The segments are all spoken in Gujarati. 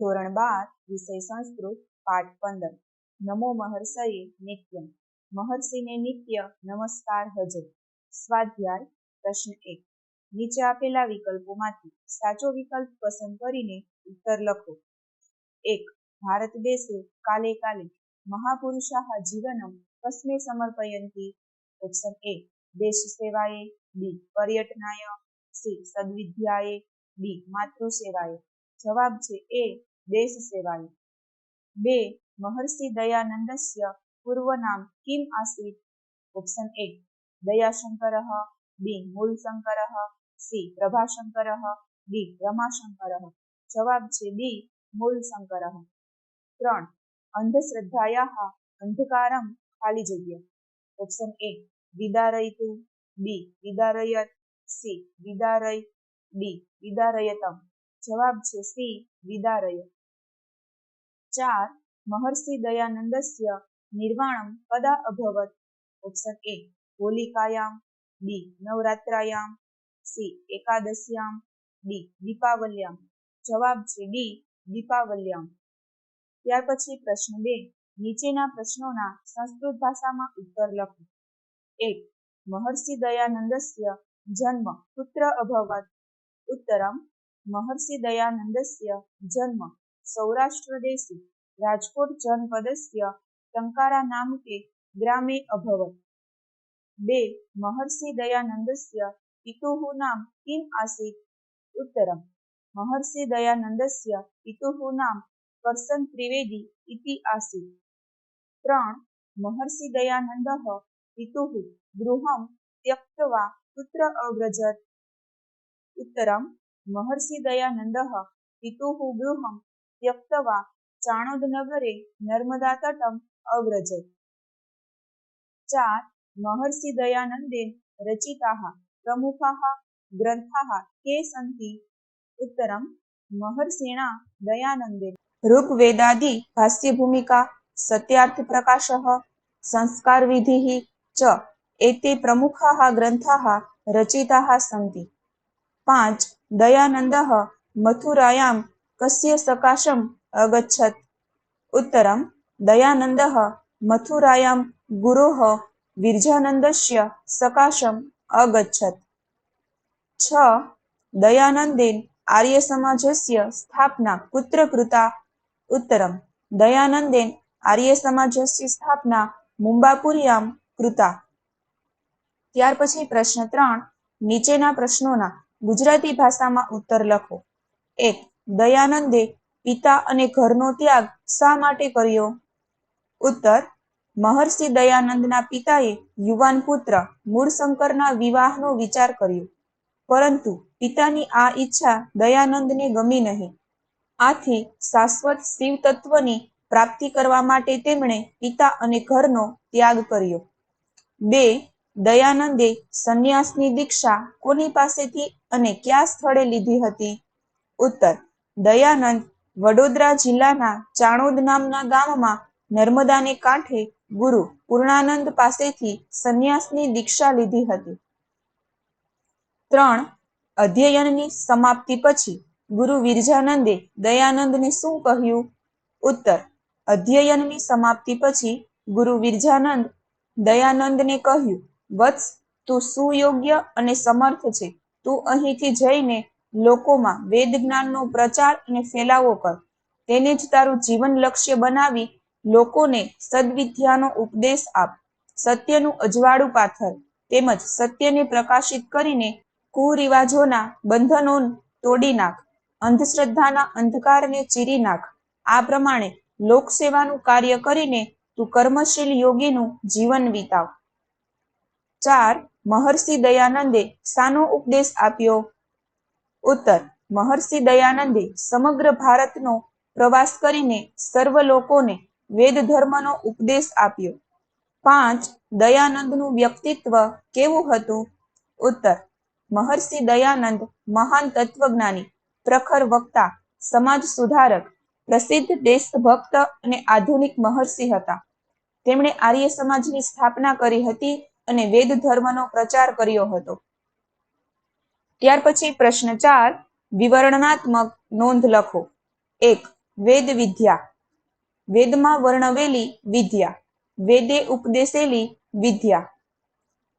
ધોરણ બાર, વિષય સંસ્કૃત, પાઠ પંદર. નમો મહર્ષયે નિત્યમ. મહર્ષિને નિત્ય નમસ્કાર હજે. સ્વાધ્યાય, પ્રશ્ન એક. નીચે આપેલા વિકલ્પોમાંથી સાચો વિકલ્પ પસંદ કરીને ઉત્તર લખો. એક. ભારત દેશે કાલે કાલે મહાપુરુષાः જીવનમ કસ્મે સમર્પયંતી. Option A. દેશ સેવાએ. બી. પર્યટનાય. સી. સદવિદ્યાએ. બી માતૃ સેવાએ જવાબ છે એ દેશ સેવાએ બે મહર્ષિ દયાનંદસ્ય પૂર્વનામ કિમ આસીત ઓપ્શન એ દયાશંકરઃ બી મૂળશંકરઃ સી પ્રભાશંકરઃ ડી રમાશંકરઃ જવાબ છે બી મૂળશંકરઃ ત્રણ અંધશ્રદ્ધાયાः અંધકારમ ખાલી જગ્યા ઓપ્શન એ વિદારયતુ બી વિદારયત સી વિદારય ડી વિદારયતમ જવાબ છે સી વિદારય ચાર મહર્ષિ દયાનંદસ્ય નિર્વાણમ કદા અભવત? ઓપ્શન એ હોલિકાયામ. બી નવરાત્રાયામ. સી એકાદશ્યામ. ડી દીપાવલ્યામ. જવાબ છે ડી દીપાવલ્યામ. ત્યાર પછી પ્રશ્ન બે, નીચેના પ્રશ્નોના સંસ્કૃત ભાષામાં ઉત્તર લખો. એક, મહર્ષિ દયાનંદસ્ય જન્મ પુત્ર અભવત. ઉત્તરમ, મહર્ષિ દયાનંદસ્ય જન્મ સૌરાષ્ટ્રદેશે રાજકોટ જનપદસ્ય ટંકારા નામકે ગ્રામે અભવત બે મહર્ષિ દયાનંદસ્ય પિતુઃ નામ કિમ આસીત ઉત્તરમ મહર્ષિ દયાનંદસ્ય પિતુઃ નામ કરસન ત્રિવેદી ઇતિ આસીત ત્રણ મહર્ષિ દયાનંદઃ પિતુઃ ગૃહં ત્યક્ત્વા પુત્ર અવ્રજત ઉત્તરમ મહર્ષિ દયાનંદઃ પિતુઃ ગૃહં ત્યક્તવા ચાણોદ નગરે નર્મદા તટમ અવ્રજ ચાર, મહર્ષિ દયાનંદે રચિતા પ્રમુખા ગ્રંથા કે સંતિ, ઉત્તરમ, મહર્ષિણા દયાનંદે. ઋગ્વેદાદિ ભાષ્ય ભૂમિકા સત્યાર્થ પ્રકાશ સંસ્કાર વિધિ ચ, એતે પ્રમુખા ગ્રંથા રચિતા સંતિ. પાંચ, દયાનંદ મથુરાયામ કસ્ય સકાશમ અગચ્છત ઉત્તરમ દયાનંદ મથુરાયામ ગુરો વિરજાનંદસ્ય સકાશમ અગચ્છત છ દયાનંદેન આર્ય સમાજસ્ય સ્થાપના કુત્ર કૃતા ઉત્તરમ દયાનંદેન આર્ય સમાજસ્ય સ્થાપના મુંબાપુર્યામ કૃતા ત્યાર પછી પ્રશ્ન ત્રણ, નીચેના પ્રશ્નોના ગુજરાતી ભાષામાં ઉત્તર લખો. એક દયાનંદે પિતા અને ઘરનો ત્યાગ શા માટે કર્યો? ઉત્તર, મહર્ષિ દયાનંદના પિતાએ યુવાન પુત્ર મૂળશંકરના વિવાહનો વિચાર કર્યો. પરંતુ પિતાની આ ઈચ્છા દયાનંદને ગમી નહીં. આથી શાશ્વત શિવ તત્વની પ્રાપ્તિ કરવા માટે તેમણે પિતા અને ઘરનો ત્યાગ કર્યો. બે, દયાનંદે સંન્યાસની દીક્ષા કોની પાસેથી અને કયા સ્થળે લીધી હતી? ઉત્તર દયાનંદ વડોદરા જિલ્લાના ચાણોદ નામના ગામમાં નર્મદાને કાંઠે ગુરુ પૂર્ણાનંદ પાસેથી સંન્યાસની દીક્ષા લીધી હતી. ત્રણ અધ્યયનની સમાપ્તિ પછી ગુરુ વિરજાનંદે દયાનંદને શું કહ્યું? ઉત્તર, અધ્યયનની સમાપ્તિ પછી ગુરુ વિરજાનંદ દયાનંદને કહ્યું, વત્સ, તું સુયોગ્ય અને સમર્થ છે. તું અહીંથી જઈને લોકોમાં વેદ જ્ઞાનનો પ્રચાર અને ફેલાવો કર. તેને જ તારું જીવન લક્ષ્ય બનાવી લોકોને સદવિદ્યાનો ઉપદેશ આપ. સત્યનું અજવાળું પાથર તેમજ સત્યને પ્રકાશિત કરીને કુરિવાજોના બંધનો તોડી નાખ. અંધશ્રદ્ધાના અંધકારને ચીરી નાખ. આ પ્રમાણે લોકસેવાનું કાર્ય કરીને તું કર્મશીલ યોગીનું જીવન વિતાવ. ચાર, મહર્ષિ દયાનંદે સાનો ઉપદેશ આપ્યો. ઉત્તર, મહર્ષિ દયાનંદે સમગ્ર ભારતનો પ્રવાસ કરીને સર્વ લોકોને વેદ ધર્મનો ઉપદેશ આપ્યો. પાંચ, દયાનંદનું વ્યક્તિત્વ કેવું હતું? ઉત્તર, મહર્ષિ દયાનંદ મહાન તત્વજ્ઞાની, પ્રખર વક્તા, સમાજ સુધારક, પ્રસિદ્ધ દેશભક્ત અને આધુનિક મહર્ષિ હતા. તેમણે આર્ય સમાજની સ્થાપના કરી હતી અને વેદ ધર્મનો પ્રચાર કર્યો હતો. ત્યાર પછી પ્રશ્ન ચાર, વિવરણાત્મક નોંધ લખો. એક, વેદ વિદ્યા. વેદમાં વર્ણવેલી વિદ્યા. વેદે ઉપદેશેલી વિદ્યા.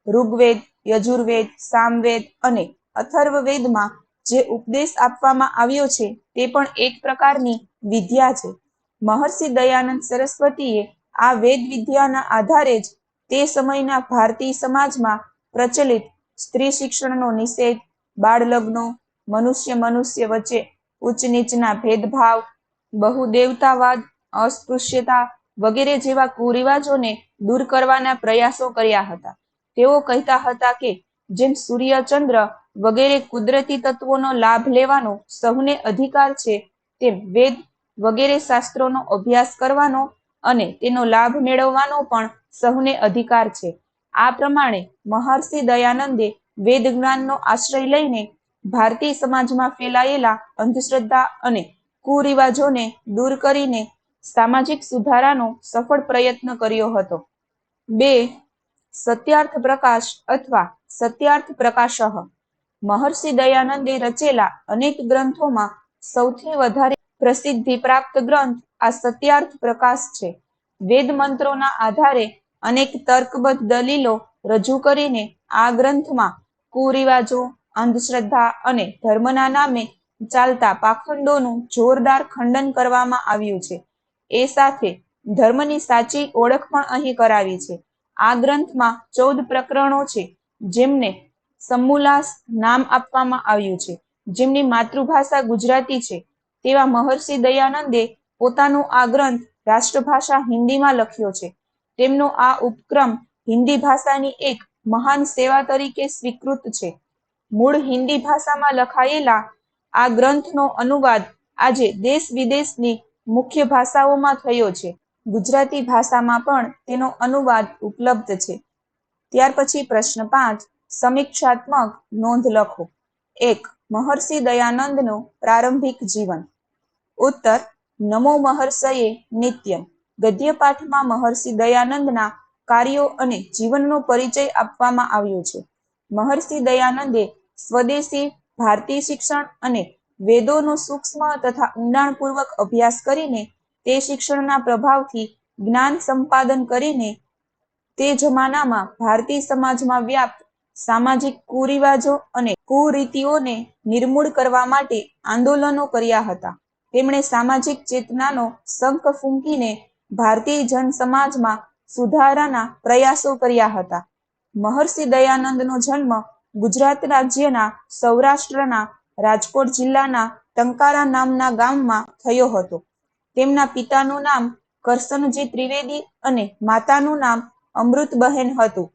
ઋગ્વેદ, યજુર્વેદ, સામવેદ અને અથર્વવેદમાં જે ઉપદેશ આપવામાં આવ્યો છે તે પણ એક પ્રકારની વિદ્યા છે. મહર્ષિ દયાનંદ સરસ્વતીએ આ વેદ વિદ્યાના આધારે જ તે સમયના ભારતીય સમાજમાં પ્રચલિત સ્ત્રી શિક્ષણનો નિષેધ બાળ લગ્નો મનુષ્ય મનુષ્ય વચ્ચે ઉચ્ચ નીચના ભેદભાવ, બહુદેવતાવાદ, અસ્પૃશ્યતા વગેરે જેવા કુરિવાજોને દૂર કરવાના પ્રયાસો કર્યા હતા. તેઓ કહેતા હતા કે જેમ સૂર્ય, ચંદ્ર વગેરે કુદરતી તત્વોનો લાભ લેવાનો સૌને અધિકાર છે, તેમ વેદ વગેરે શાસ્ત્રોનો અભ્યાસ કરવાનો અને તેનો લાભ મેળવવાનો પણ સૌને અધિકાર છે. આ પ્રમાણે મહર્ષિ દયાનંદે વેદ જ્ઞાનનો આશ્રય લઈને ભારતીય સમાજમાં ફેલાયેલા અંધશ્રદ્ધા અને કુરિવાજોને દૂર કરીને સામાજિક સુધારાનો સફળ પ્રયત્ન કર્યો હતો. બે, સત્યાર્થ પ્રકાશ અથવા સત્યાર્થ પ્રકાશઃ. મહર્ષિ દયાનંદે રચેલા અનેક ગ્રંથોમાં સૌથી વધારે પ્રસિદ્ધિ પ્રાપ્ત ગ્રંથ આ સત્યાર્થ પ્રકાશ છે. વેદ મંત્રોના આધારે અનેક તર્કબદ્ધ દલીલો રજૂ કરીને આ ગ્રંથમાં કુરિવાજો, અંધશ્રદ્ધા અને ધર્મના નામે ચાલતા પાખંડોનું જોરદાર ખંડન કરવામાં આવ્યું છે. એ સાથે ધર્મની સાચી ઓળખ પણ અહીં કરાવી છે. આ ગ્રંથમાં ચૌદ પ્રકરણો છે, જેમને સમુલાસ નામ આપવામાં આવ્યું છે. જેમની માતૃભાષા ગુજરાતી છે. તેવા મહર્ષિ દયાનંદે પોતાનો આ ગ્રંથ રાષ્ટ્રભાષા હિન્દીમાં લખ્યો છે. તેમનો આ ઉપક્રમ હિન્દી ભાષાની એક મહાન સેવા તરીકે સ્વીકૃત છે. મૂળ હિન્દી ભાષામાં લખાયેલા આ ગ્રંથનો અનુવાદ આજે દેશ વિદેશની મુખ્ય ભાષાઓમાં થયો છે. ગુજરાતી ભાષામાં પણ તેનો અનુવાદ ઉપલબ્ધ છે. ત્યાર પછી પ્રશ્ન પાંચ, સમીક્ષાત્મક નોંધ લખો. એક, મહર્ષિ દયાનંદનું પ્રારંભિક જીવન. ઉત્તર, નમો મહર્ષયે નિત્યમ. ગદ્ય પાઠમાં મહર્ષિ દયાનંદના કાર્યો અને જીવનનો પરિચય આપવામાં આવ્યો છે. મહર્ષિ દયાનંદે સ્વદેશી, ભારતીય શિક્ષણ અને વેદોનો સૂક્ષ્મ તથા ઊંડાણપૂર્વક અભ્યાસ કરીને તે શિક્ષણના પ્રભાવથી જ્ઞાન સંપાદન કરીને તે જમાનામાં ભારતીય સમાજમાં વ્યાપ્ત સામાજિક કુરિવાજો અને કુરીતિઓને નિર્મૂળ કરવા માટે આંદોલનો કર્યા હતા. તેમણે સામાજિક ચેતનાનો શંખ ફૂંકીને ભારતીય જન સમાજમાં સુધારાના પ્રયાસો કર્યા હતા. મહર્ષિ દયાનંદનો જન્મ ગુજરાત રાજ્યના સૌરાષ્ટ્રના રાજકોટ જિલ્લાના ટંકારા નામના ગામમાં થયો હતો. તેમના પિતાનું નામ કરસનજી ત્રિવેદી અને માતાનું નામ અમૃતબહેન હતું.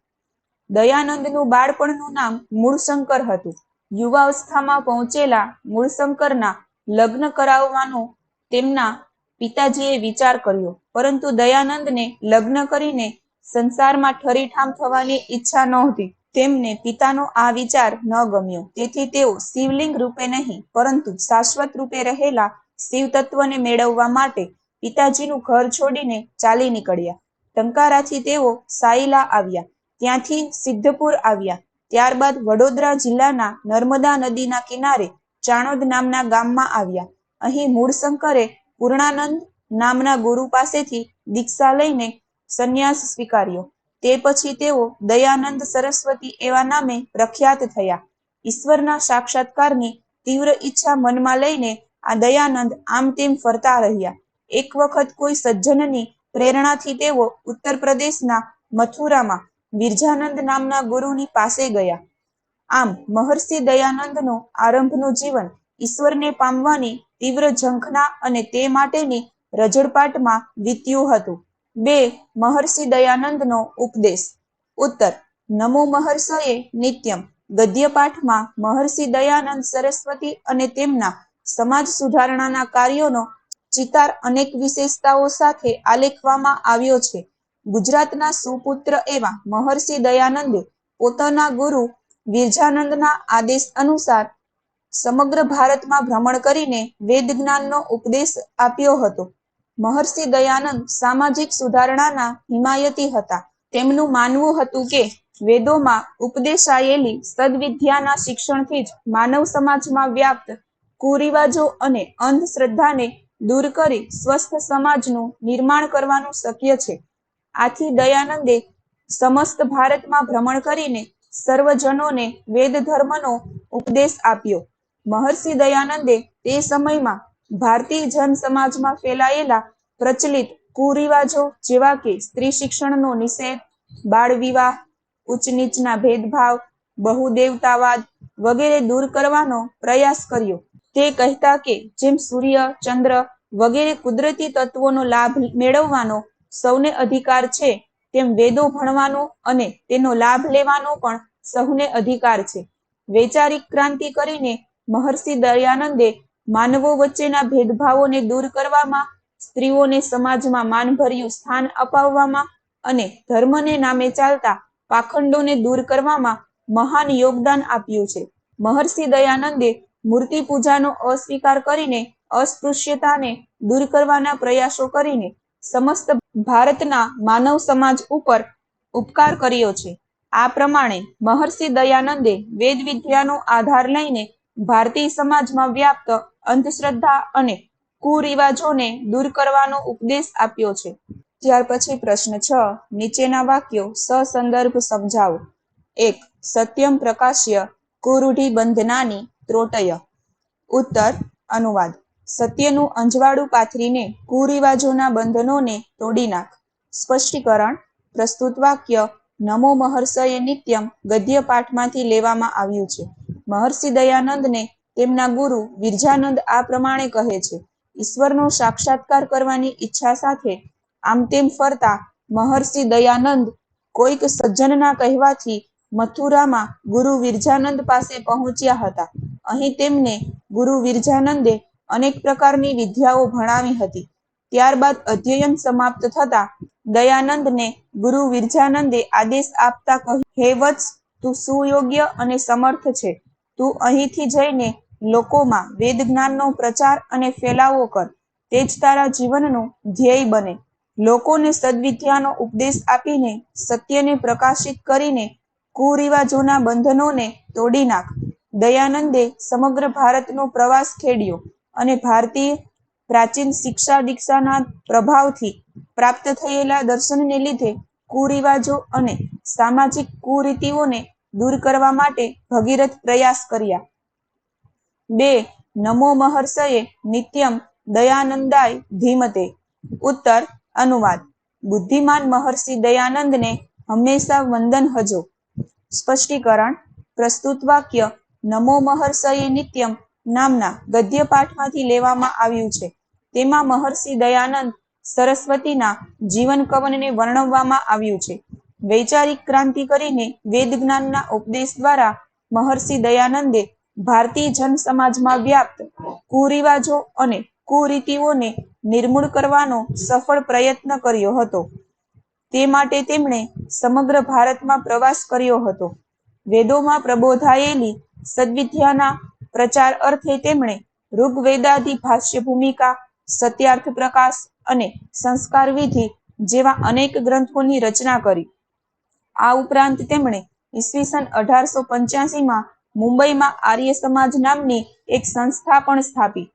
દયાનંદનું બાળપણનું નામ મૂળશંકર હતું. યુવાવસ્થામાં પહોંચેલા મૂળશંકરના લગ્ન કરાવવાનો તેમના પિતાજીએ વિચાર કર્યો, પરંતુ દયાનંદને લગ્ન કરીને સંસારમાં ઠરીઠામ થવાની ઈચ્છા નહોતી. તેમને પિતાનો આ વિચાર ન ગમ્યો. તેથી તેઓ શિવલિંગ રૂપે નહીં, પરંતુ શાશ્વત રૂપે રહેલા શિવ તત્વને મેળવવા માટે પિતાજીનું ઘર છોડીને ચાલી નીકળ્યા. ટંકારાથી તેઓ સાઈલા આવ્યા. ત્યાંથી સિદ્ધપુર આવ્યા. ત્યારબાદ વડોદરા જિલ્લાના નર્મદા નદીના કિનારે ચાણોદ નામના ગામમાં આવ્યા. અહીં મૂળશંકરે પૂર્ણાનંદ નામના ગુરુ પાસેથી દીક્ષા લઈને સંન્યાસ સ્વીકાર્યો. તે પછી તેઓ દયાનંદ સરસ્વતી એવા નામે પ્રખ્યાત થયા. ઈશ્વરના સાક્ષાત્કારની તીવ્ર ઈચ્છા મનમાં લઈને આ દયાનંદ આમ તેમ ફરતા રહ્યા. એક વખત કોઈ સજ્જનની પ્રેરણાથી તેઓ ઉત્તર પ્રદેશના મથુરામાં વિરજાનંદ નામના ગુરુની પાસે ગયા. આમ મહર્ષિ દયાનંદનો આરંભનું જીવન ઈશ્વરને પામવાની તીવ્ર ઝંખના અને તે માટેની રજળપાટમાં વીત્યું હતું. બે, મહર્ષિ દયાનંદનો ઉપદેશ. ઉત્તર, નમો મહર્ષયે નિત્યમ ગદ્યપાઠમાં મહર્ષિ દયાનંદ સરસ્વતી અને તેમના સમાજ સુધારણાના કાર્યોનો ચિતાર અનેક વિશેષતાઓ સાથે આલેખવામાં આવ્યો છે. ગુજરાતના સુપુત્ર એવા મહર્ષિ દયાનંદે પોતાના ગુરુ વિરજાનંદના આદેશ અનુસાર સમગ્ર ભારતમાં ભ્રમણ કરીને વેદ જ્ઞાનનો ઉપદેશ આપ્યો હતો. મહર્ષિ દયાનંદ સામાજિક સુધારણાના હિમાયતી હતા. તેમનું માનવું હતું કે વેદોમાં ઉપદેશાયેલી સદવિદ્યાના શિક્ષણથી જ માનવ સમાજમાં વ્યાપ્ત કુરિવાજો અને અંધશ્રદ્ધાને દૂર કરી સ્વસ્થ સમાજનું નિર્માણ કરવાનું શક્ય છે. આથી દયાનંદે સમસ્ત ભારતમાં ભ્રમણ કરીને સર્વજનોને વેદ ધર્મનો ઉપદેશ આપ્યો. મહર્ષિ દયાનંદે તે સમયમાં ભારતીય જન સમાજમાં ફેલાયેલા પ્રચલિત કુરિવાજો જેવા કે સ્ત્રી શિક્ષણનો નિષેધ, બાળ વિવાહ, ઉચ્ચ નીચના ભેદભાવ, બહુદેવતાવાદ વગેરે દૂર કરવાનો પ્રયાસ કર્યો. તે કહેતા કે જેમ સૂર્ય, ચંદ્ર વગેરે કુદરતી તત્વોનો લાભ મેળવવાનો સૌને અધિકાર છે, તેમ વેદો ભણવાનો અને તેનો લાભ લેવાનો પણ સૌને અધિકાર છે. વૈચારિક ક્રાંતિ કરીને મહર્ષિ દયાનંદે માનવો વચ્ચેના ભેદભાવોને દૂર કરવામાં, સ્ત્રીઓને સમાજમાં માનભર્યું સ્થાન અપાવવામાં અને ધર્મને નામે ચાલતા પાખંડોને દૂર કરવામાં મહાન યોગદાન આપ્યું છે. મહર્ષિ દયાનંદે મૂર્તિ પૂજાનો અસ્વીકાર કરીને અસ્પૃશ્યતાને દૂર કરવાના પ્રયાસો કરીને સમસ્ત ભારતના માનવ સમાજ ઉપર ઉપકાર કર્યો છે. આ પ્રમાણે મહર્ષિ દયાનંદે વેદ વિદ્યાનો આધાર લઈને ભારતીય સમાજમાં વ્યાપ્ત અંધશ્રદ્ધા અને કુરિવાજોને દૂર કરવાનો ઉપદેશ આપ્યો છે. ત્યાર પછી પ્રશ્ન છ, નીચેના વાક્યો સસંદર્ભ સમજાવો. એક, સત્યમ પ્રકાશ્ય કુરૂઢી બંધનાની ત્રોટય. ઉત્તર, અનુવાદ. સત્યનું અંજવાળું પાથરીને કુરિવાજોના બંધનોને તોડી નાખ. સ્પષ્ટીકરણ, પ્રસ્તુત વાક્ય નમો મહર્ષયે નિત્યમ ગદ્ય પાઠમાંથી લેવામાં આવ્યું છે. મહર્ષિ દયાનંદને તેમના ગુરુ વિરજાનંદ આ પ્રમાણે કહે છે, ઈશ્વરનો સાક્ષાત્કાર કરવાની ઈચ્છા સાથે આમ તેમ ફરતા મહર્ષિ દયાનંદ કોઈક સજ્જનના કહેવાથી મથુરામાં ગુરુ વિરજાનંદ પાસે પહોંચ્યા હતા. અહીં તેમને ગુરુ વિરજાનંદે અનેક પ્રકારની વિદ્યાઓ ભણાવી હતી. ત્યારબાદ અધ્યયન સમાપ્ત થતા દયાનંદને ગુરુ વિરજાનંદે આદેશ આપતા કહ્યું, હે વત્સ, તું સુયોગ્ય અને સમર્થ છે. તું અહીંથી જઈને લોકોમાં વેદ જ્ઞાનનો પ્રચાર અને ફેલાવો કર. તે જ તારા જીવનનું ધ્યેય બને. લોકોને સદવિદ્યાનો ઉપદેશ આપીને સત્યને પ્રકાશિત કરીને કુરિવાજોના બંધનોને તોડી નાખ. દયાનંદે સમગ્ર ભારતનો પ્રવાસ ખેડ્યો અને ભારતીય પ્રાચીન શિક્ષા દીક્ષાના પ્રભાવથી પ્રાપ્ત થયેલા દર્શનને લીધે કુરિવાજો અને સામાજિક કુરીતિઓને દૂર કરવા માટે ભગીરથ પ્રયાસ કર્યા. બે, નમો મહર્ષયે નિત્યમ દયાનંદાય ધીમતે. ઉત્તર, અનુવાદ. બુદ્ધિમાન મહર્ષિ દયાનંદને હંમેશા વંદન હજો. સ્પષ્ટીકરણ, પ્રસ્તુત વાક્ય, નમો મહર્ષયે નિત્યમ નામના ગદ્ય પાઠમાંથી લેવામાં આવ્યું છે. તેમાં મહર્ષિ દયાનંદ સરસ્વતીના જીવન કવનને વર્ણવવામાં આવ્યું છે. વૈચારિક ક્રાંતિ કરીને વેદ જ્ઞાનના ઉપદેશ દ્વારા મહર્ષિ દયાનંદે ભારતીય જન સમાજમાં વ્યાપ્ત કુરિવાજો અને કુરીતિઓને નિર્મૂળ કરવાનો સફળ પ્રયત્ન કર્યો હતો. તે માટે તેમણે સમગ્ર ભારતમાં પ્રવાસ કર્યો હતો. વેદોમાં પ્રબોધાયેલી સદવિદ્યાના પ્રચાર અર્થે તેમણે ઋગ્વેદાદિ ભાષ્ય ભૂમિકા સત્યાર્થ પ્રકાશ અને સંસ્કાર વિધિ જેવા અનેક ગ્રંથોની રચના કરી. આ ઉપરાંત તેમણે ઈસવીસન અઢારસો પંચ્યાસીમાં મુંબઈમાં આર્ય સમાજ નામની એક સંસ્થા પણ સ્થાપી.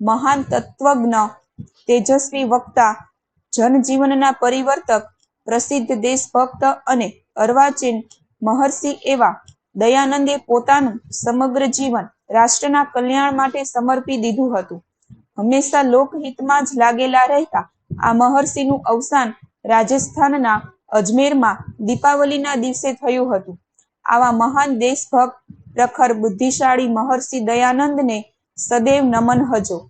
મહાન તત્વજ્ઞ, તેજસ્વી વક્તા, જનજીવનના પરિવર્તક, પ્રસિદ્ધ દેશભક્ત અને અર્વાચીન મહર્ષિ એવા દયાનંદે પોતાનું સમગ્ર જીવન રાષ્ટ્રના કલ્યાણ માટે સમર્પી દીધું હતું. હંમેશા લોકહિતમાં જ લાગેલા રહેતા આ મહર્ષિનું અવસાન રાજસ્થાનના અજમેરમાં દીપાવલીના દિવસે થયું હતું. આવા મહાન દેશભક્ત, પ્રખર બુદ્ધિશાળી મહર્ષિ દયાનંદને સદૈવ નમન હજો.